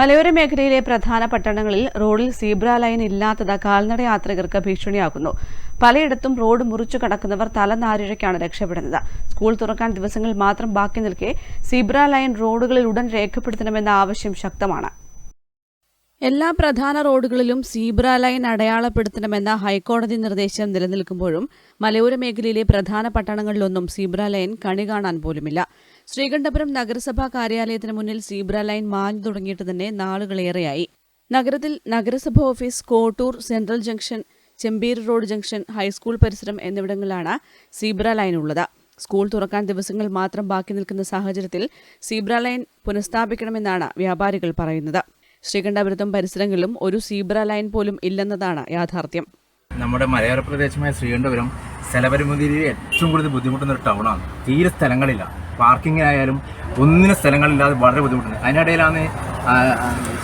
മലയോര മേഖലയിലെ പ്രധാന പട്ടണങ്ങളിൽ റോഡിൽ സീബ്ര ലൈൻ ഇല്ലാത്തത് കാൽനട യാത്രികർക്ക് ഭീഷണിയാകുന്നു. പലയിടത്തും റോഡ് മുറിച്ചു കടക്കുന്നവർ തലനാരിഴയ്ക്കാണ് രക്ഷപ്പെടുന്നത്. സ്കൂൾ തുറക്കാൻ ദിവസങ്ങൾ മാത്രം ബാക്കി നിൽക്കെ സീബ്ര ലൈൻ റോഡുകളിൽ ഉടൻ രേഖപ്പെടുത്തണമെന്ന ആവശ്യം ശക്തമാണ്. എല്ലാ പ്രധാന റോഡുകളിലും സീബ്ര ലൈൻ അടയാളപ്പെടുത്തണമെന്ന ഹൈക്കോടതി നിർദ്ദേശം നിലനിൽക്കുമ്പോഴും മലയോര മേഖലയിലെ പ്രധാന പട്ടണങ്ങളിലൊന്നും സീബ്ര ലൈൻ കണി കാണാൻ പോലുമില്ല. ശ്രീകണ്ഠപുരം നഗരസഭാ കാര്യാലയത്തിന് മുന്നിൽ സീബ്ര ലൈൻ മാഞ്ഞു തുടങ്ങിയിട്ട് തന്നെ നാളുകളേറെയായി നഗരത്തിൽ നഗരസഭ office Kottoor central junction Chempeer road junction high school പരിസരം എന്നിവിടങ്ങളിലാണ് സീബ്ര ലൈൻ ഉള്ളത്. സ്കൂൾ തുറക്കാൻ ദിവസങ്ങൾ മാത്രം ബാക്കി നിൽക്കുന്ന സാഹചര്യത്തിൽ സീബ്ര ലൈൻ പുനഃസ്ഥാപിക്കണമെന്നാണ് വ്യാപാരികൾ പറയുന്നത്. ശ്രീകണ്ഠപുരത്തും പരിസരങ്ങളിലും ഒരു സീബ്ര ലൈൻ പോലും ഇല്ലെന്നതാണ് യാഥാർത്ഥ്യം. നമ്മുടെ മലയോര പ്രദേശമായ ശ്രീകണ്ഠപുരം സ്ഥലപരിമിതിയിൽ ഏറ്റവും കൂടുതൽ ബുദ്ധിമുട്ടുന്ന ഒരു ടൗണാണ്. തീരെ സ്ഥലങ്ങളില്ല. പാർക്കിങ്ങിനായാലും ഒന്നിനും സ്ഥലങ്ങളില്ലാതെ വളരെ ബുദ്ധിമുട്ടുണ്ട്. അതിനിടയിലാണ്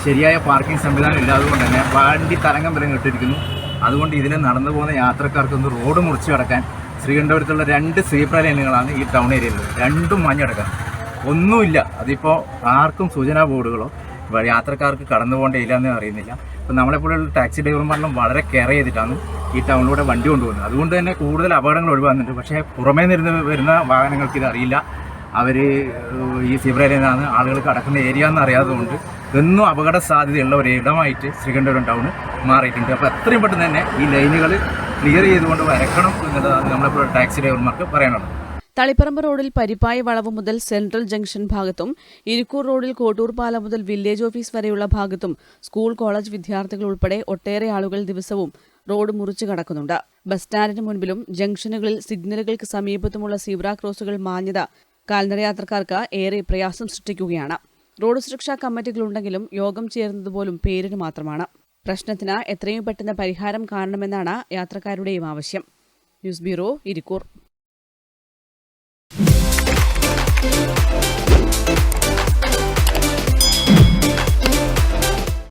ശരിയായ പാർക്കിംഗ് സംവിധാനം ഇല്ലാത്തതുകൊണ്ട് തന്നെ വണ്ടി തരംഗം ഇട്ടിരിക്കുന്നു അതുകൊണ്ട് ഇതിൽ നടന്നു പോകുന്ന യാത്രക്കാർക്കൊന്ന് റോഡ് മുറിച്ച് കടക്കാൻ ശ്രീകണ്ഠപുരത്തുള്ള രണ്ട് സീബ്ര ലൈനുകളാണ് ഈ ടൗൺ ഏരിയയിലുള്ളത്. രണ്ടും മഞ്ഞടക്കാം ഒന്നുമില്ല. അതിപ്പോൾ ആർക്കും സൂചനാ ബോർഡുകളോ യാത്രക്കാർക്ക് കടന്നു പോകേണ്ടയില്ല എന്ന് അറിയുന്നില്ല. അപ്പോൾ നമ്മളെപ്പോലുള്ള ടാക്സി ഡ്രൈവർമാരെല്ലാം വളരെ കെയർ ചെയ്തിട്ടാണ് ഈ ടൗണിലൂടെ വണ്ടി കൊണ്ടുപോകുന്നത്. അതുകൊണ്ട് തന്നെ കൂടുതൽ അപകടങ്ങൾ ഒഴിവാകുന്നുണ്ട്. പക്ഷേ പുറമേ നിന്ന് വരുന്ന വാഹനങ്ങൾക്ക് ഇത് അറിയില്ല. അവർ ഈ സിബ്രയിലാണ് ആളുകൾ കടക്കുന്ന ഏരിയ എന്ന് അറിയാത്തതുകൊണ്ട് എന്നും അപകട സാധ്യതയുള്ള ഒരു ഇടമായിട്ട് ശ്രീകണ്ഠപുരം ടൗൺ മാറിയിട്ടുണ്ട്. അപ്പോൾ എത്രയും പെട്ടെന്ന് തന്നെ ഈ ലൈനുകൾ ക്ലിയർ ചെയ്തുകൊണ്ട് വരക്കണം എന്നുള്ളതാണ് നമ്മളിപ്പോൾ ടാക്സി ഡ്രൈവർമാർക്ക് പറയാനുള്ളത്. തളിപ്പറമ്പ് റോഡിൽ പരിപ്പായി വളവ് മുതൽ സെൻട്രൽ ജംഗ്ഷൻ ഭാഗത്തും ഇരിക്കൂർ റോഡിൽ കോട്ടൂർ പാലം മുതൽ വില്ലേജ് ഓഫീസ് വരെയുള്ള ഭാഗത്തും സ്കൂൾ കോളേജ് വിദ്യാർത്ഥികൾ ഉൾപ്പെടെ ഒട്ടേറെ ആളുകൾ ദിവസവും റോഡ് മുറിച്ചു കടക്കുന്നുണ്ട്. ബസ് സ്റ്റാൻഡിന് മുൻപിലും ജംഗ്ഷനുകളിൽ സിഗ്നലുകൾക്ക് സമീപത്തുമുള്ള സീബ്ര ക്രോസുകൾ മാഞ്ഞത് കാൽനട യാത്രക്കാർക്ക് ഏറെ പ്രയാസം സൃഷ്ടിക്കുകയാണ്. റോഡ് സുരക്ഷാ കമ്മിറ്റികളുണ്ടെങ്കിലും യോഗം ചേർന്നതുപോലും പേരിന് മാത്രമാണ്. പ്രശ്നത്തിന് എത്രയും പെട്ടെന്ന് പരിഹാരം കാണണമെന്നാണ് യാത്രക്കാരുടെയും ആവശ്യം. News bureau Irikkur.